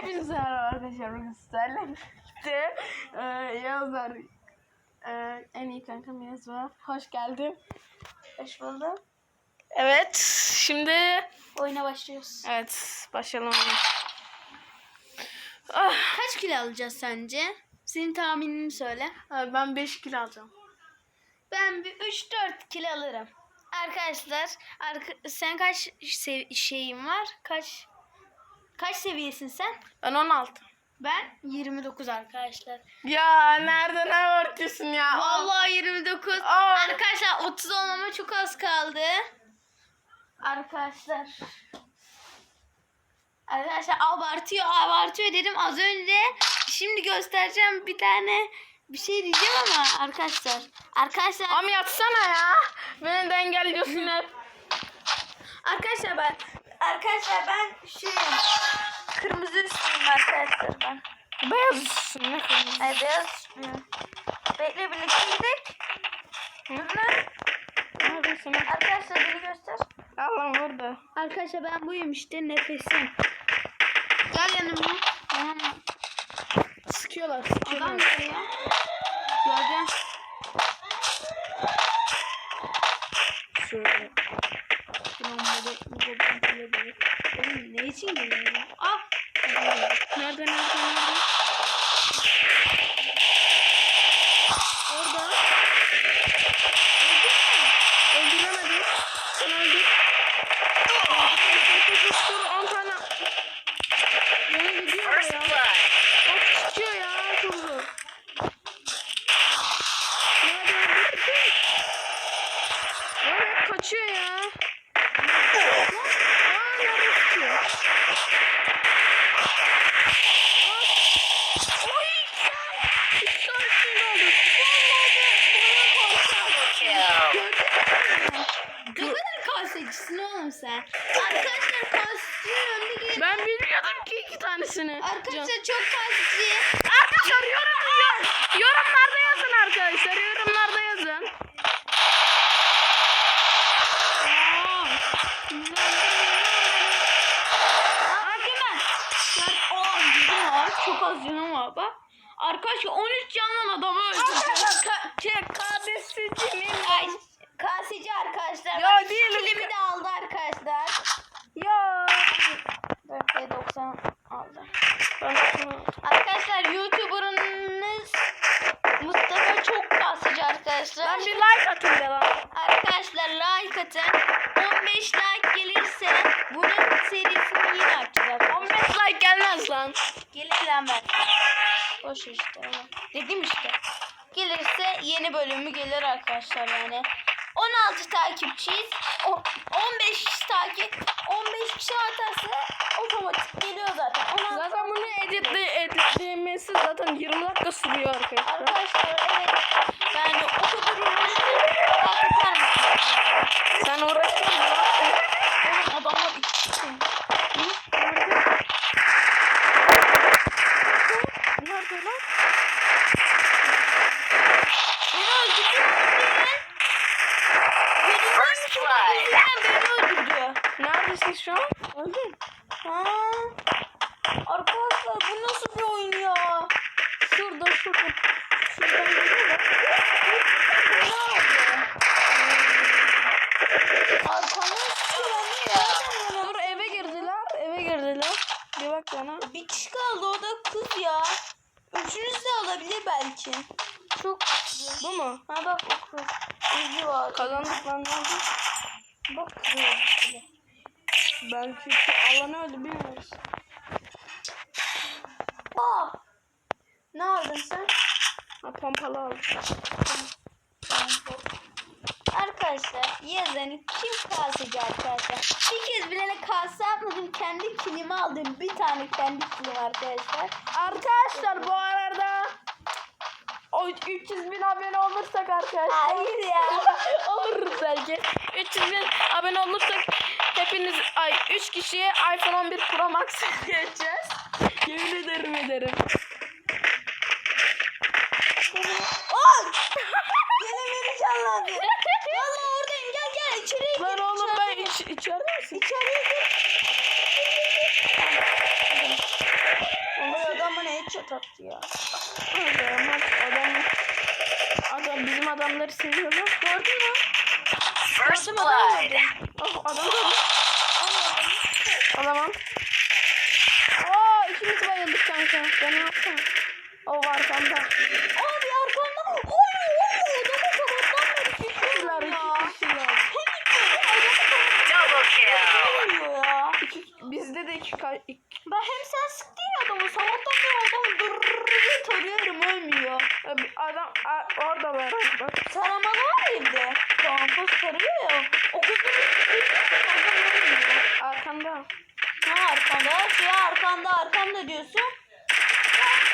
Hepinize merhaba arkadaşlar. Bugün sizlerle birlikte e, Yağızlar e, en iyi kankam Yağız var. Hoş geldin. Hoş buldum. Evet. Şimdi Oyuna başlıyoruz. evet başlayalım. Ah, Kaç kilo alacağız sence? Senin tahminini söyle. abi ben 5 kilo alacağım. Ben bir 3-4 kilo alırım. Arkadaşlar, arka- sen kaç sev- şeyin var? Kaç kaç seviyesin sen? Ben 16. Ben 29 arkadaşlar. Ya nereden ne örtüyorsun ya? Vallahi 29. Aa. Arkadaşlar 30 olmama çok az kaldı. Arkadaşlar. Arkadaşlar abartıyor abartıyor dedim az önce. Şimdi göstereceğim bir tane bir şey diyeceğim ama arkadaşlar. Arkadaşlar Ama yatsana ya. Beni de engelliyorsun hep. arkadaşlar ben arkadaşlar ben şeyim. Kırmızı üstlüyüm arkadaşlar ben. Beyaz üstüsün ne kırmızı. Ay beyaz üstlüyüm. Bekle birlikte gidelim. Neredesin? Arkadaşlar beni göster. Allah'ım burada. Arkadaşlar ben buyum işte nefesim. Gel yanıma. Tamam mı? Sıkıyorlar Adam sıkıyorlar. geliyor. Gördün. Şöyle. Şuran böyle buradan şöyle böyle. Oğlum ne için geliyor? Ah! Nerede nerede nerede? Orada. Öldüremedim. Sen öldür. Dur 10 tane. Bana gidiyor ya. Bak çıkıyor ya kurdu. Nerede öldürdün? Lan hep kaçıyor ya. Aa nerede tutuyor? Oy sen! Üç tane sinir oldu. Ne kadar kasecisin oğlum sen? Arkadaşlar kasecinin önüne gelin. Ben bilmiyordum ki iki tanesini. Arkadaşlar çok kaseci. Arkadaşlar yorum, yorum, yorumlarda yazın arkadaşlar. Yorumlarda yazın. Hakimen. Ben 10 canım var. Çok az canım var bak. Arkadaşlar 13 canlı adamı öldürdü. Kardeşimin. Ay, kaseci arkadaşlar. Ya Bak, değilim. Kilimi de aldı arkadaşlar. Ya. 90 aldı. Ben şunu... Arkadaşlar YouTuber'ınız Mustafa çok kasıcı arkadaşlar. Ben bir like atayım da lan. Arkadaşlar like atın. 15 like gelirse bunun serisini yine açacağız. 15 like gelmez lan. Gelir lan ben. Boş işte. oğlum. Dedim işte. Gelirse yeni bölümü gelir arkadaşlar yani. 16 takipçiyiz. O- 15 takip 15 kişi atarsa otomatik geliyor zaten. 16 Zaten bunu editle, editlemesi zaten 20 dakika sürüyor arkadaşlar. Arkadaşlar evet. Yani o kadar uğraşıyor. Like atar mısınız? Sen uğraşma. Oğlum adamlar iki kişi. Nerede lan? Beni öldürdü. First Beni öldürdü. Neredesin şu an? Öldüm. Ha. Arkadaşlar bu nasıl bir oyun ya? Şurada şurada. Şuradan geliyor bak. Ne oldu? Arkamı sıkıyorum ya. Dur eve girdiler. Eve girdiler. Bir bak bana. Bir kişi kaldı o da kız ya. Üçünüz de olabilir belki. Çok güzel. Bu mu? Ha bak o kız. Kızı var. Kazandık lan ne oldu? Bak kızı var. Belki şu alanı öldü bilmiyoruz. Aa! Ne aldın sen? Ha pompalı aldım. Arkadaşlar yazın kim kasıcı arkadaşlar? Bir kez bilene kase atmadım. Kendi kilimi aldım. Bir tane kendi kilim arkadaşlar. Arkadaşlar bu arada o 300 bin abone olursak arkadaşlar. Hayır ya. Oluruz belki. 300 bin abone olursak hepiniz ay 3 kişiye iPhone 11 Pro Max geçeceğiz. Yemin ederim ederim. Ol! Yine beni canlandı. Valla oradayım gel gel içeriye gir. Lan oğlum ben iç, içeride misin? İçeriye gir. shot attı ya. Adam, adam, adam bizim adamları seviyorlar. Gördün mü? First Gördüm adam blood. Oh, adam da Alamam. Oo ikimiz bayıldık kanka. Ben ne yapsam? O var kanka. Abi arkamda. Oy oy adamı sabahtan beri Kişiler kişiler ya. iki kişiler. Double kill. Oluyor ya. İki, bizde de iki, ka- iki Ben hem sen sıktın ya adamı sabahtan beri adamı dırrrr diye tarıyorum ölmüyor. adam a, orada var. Bak Taramalı var evde. Tamam poz tarıyor ya. O kızın ölmüyor. arkanda. Ha arkanda şey arkanda arkanda diyorsun.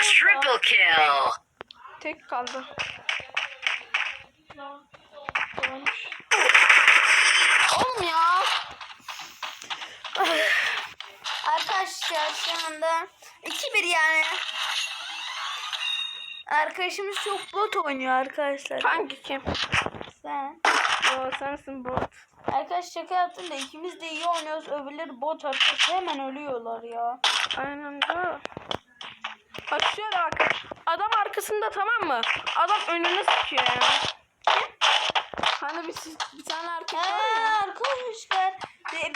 Triple kill. Tek kaldı. Oğlum ya. Arkadaşlar şu anda 2-1 yani. Arkadaşımız çok bot oynuyor arkadaşlar. Hangi kim? Sen. O sensin bot. Arkadaş şaka yaptım da ikimiz de iyi oynuyoruz. Öbürleri bot arkadaş hemen ölüyorlar ya. Aynen de. Bak şöyle bak. Adam arkasında tamam mı? Adam önüne sıkıyor yani. Hani bir, bir tane erkek var ya. arkadaşlar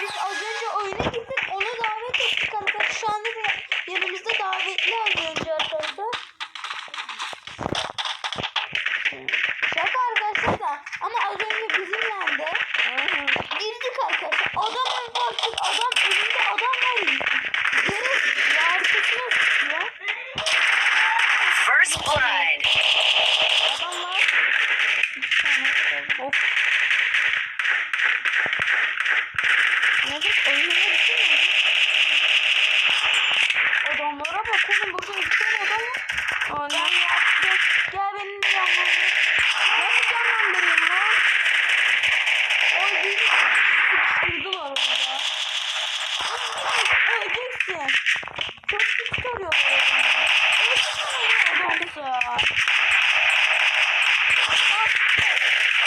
biz az önce oyuna gittik onu davet ettik arkadaşlar. Şu anda da yanımızda davetli az önce arkadaşlar. Şaka arkadaşlar da ama az önce bizimle Aynen. girdik arkadaşlar. Adam ön baktık adam önünde adam var. Yere arkasına sıkıyor. First blood. Adam var. İki tane. Of. Bitti mi? Adamlara bak oğlum burada iki tane adam var. Aa, Gel ne? ya. Gel, gel beni de canlandır. Nasıl canlandırayım lan? Oy bir sıkıştırdılar orada. Öleceksin. Çok sık çıkarıyorlar adamı. Ölsene adamsa.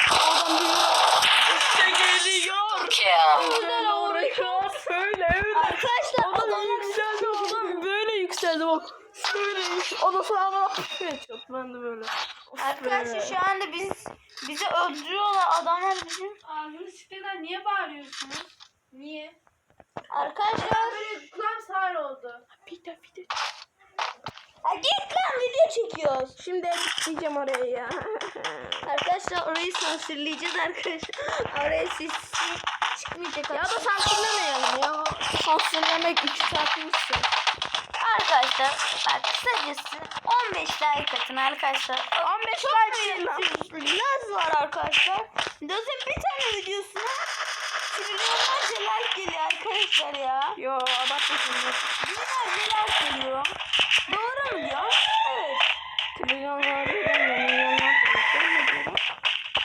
Adam büyüyor. İşte geliyor. Kill. Güzel oraya. Söyle öyle. Arkadaşlar Adam adamlar yükseldi adam böyle yükseldi bak. Şöyle yükseldi. O da sonra bana headshot. Ben de böyle. Of Arkadaşlar be. şu anda biz bizi öldürüyorlar. Adamlar bizim. Ağzını siktiğinden niye bağırıyorsunuz? Niye? Arkadaşlar. Böyle kulağım sağır oldu. Bir de bir de. Ha, git lan video çekiyoruz. Şimdi editleyeceğim oraya ya. Arkadaşlar orayı sansürleyeceğiz arkadaşlar. Oraya ses çıkmayacak. ya da sansürlemeyelim ya. Sansürlemek iki saatmişsin. Arkadaşlar bak kısacası 15 like atın arkadaşlar. 15 Çok like değil Laz var arkadaşlar. Laz'ın bir tane videosuna trilyonlarca like geliyor arkadaşlar ya. Yo abartmasın. Binlerce like geliyor. Doğru mu diyor? Evet. Trilyonlar diyorum ya. Milyonlar diyorum. Ben ne diyorum?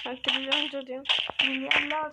Ben trilyonca diyorum. Milyarlar.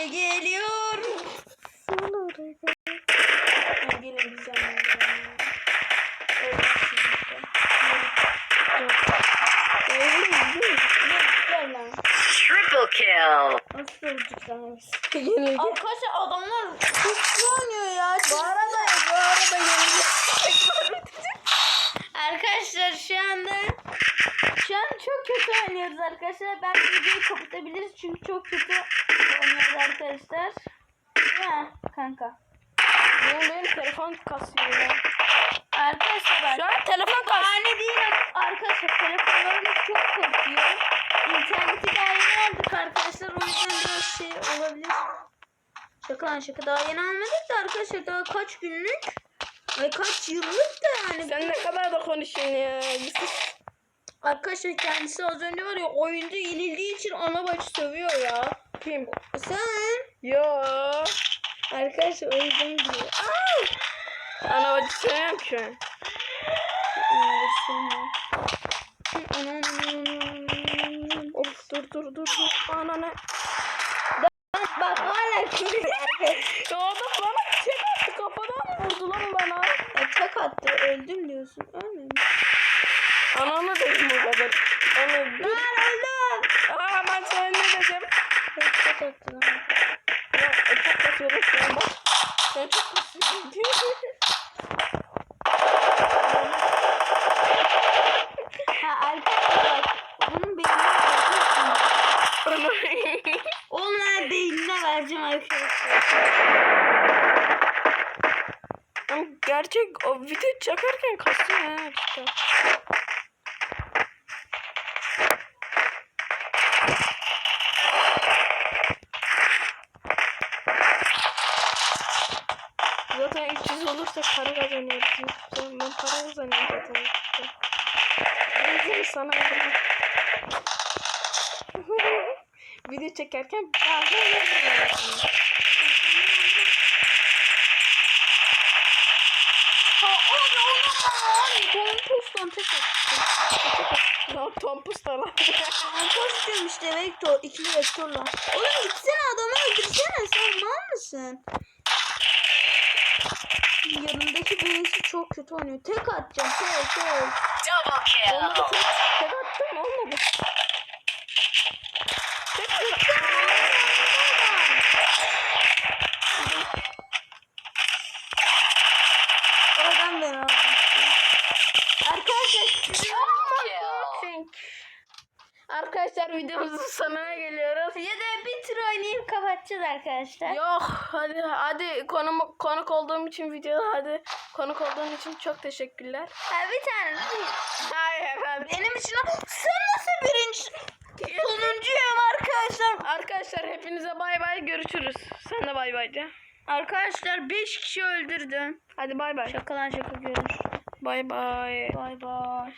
işte geliyor. Sen oraya gelin lan. Triple kill. Nasıl. Arkadaşlar adamlar çok oynuyor ya. Bu arada bu arada bitecek. Arkadaşlar şu anda şu an çok kötü oynuyoruz arkadaşlar. Ben videoyu kapatabiliriz çünkü çok kötü oynuyoruz arkadaşlar. Ya kanka. Benim benim telefon kasıyor ya. Arkadaşlar. Şu an telefon kas. Bahane değil arkadaşlar. Telefonlarımız çok kasıyor. İnterneti daha yeni aldık arkadaşlar. O yüzden biraz şey olabilir. Şaka lan şaka daha yeni almadık da arkadaşlar daha kaç günlük Ay kaç yıllık da yani. Sen ne kadar da konuşuyorsun ya. Arkadaşlar kendisi az önce var ya oyunda yenildiği için ana bacı sövüyor ya. Kim? Sen Yo. arkadaşlar o yüzden diyor. Aa! Ana bacı sevmiyorum şu an. Of dur dur dur dur. Ana ne? Bak hala küfür Ya adam bana tek attı kafadan vurdu lan bana? Ya tek attı öldüm diyorsun. Ölmemiş. Ananı dedim o kadar. Ana dur. Lan öldüm. Aa ben sana ne dedim? Tek tek attı lan. Ya çok kasıyorum şu an bak. Ben çok kasıyorum. Ha arkadaşlar Gerçek o video çekerken kasıyor ha para kazanıyorum zaten. Ben sana. Video çekerken bazen. Komposttan tek attı. Lan Tompus da lan. Kompost diyorum işte vektör. ikili vektörle. Oğlum gitsene adamı öldürsene sen mal mısın? Birisi çok kötü oynuyor. Tek atacağım tek tek. Double kill. tek attım olmadı. Tek attım. Oradan ben aldım. Arkadaşlar sizin Kill. Arkadaşlar videomuzun sonuna geliyoruz. ya da bir tur oynayıp kapatacağız arkadaşlar. Yok hadi hadi konum, konuk olduğum için videoda hadi konuk olduğun için çok teşekkürler. Ha, bir tane. Hayır efendim. Benim için. Sen nasıl birinci? Sonuncuyum arkadaşlar. Arkadaşlar hepinize bay bay görüşürüz. Sen de bay bay de. Arkadaşlar 5 kişi öldürdüm. Hadi bay bay. Şakalar şaka görüş. Bay bay. Bay bay.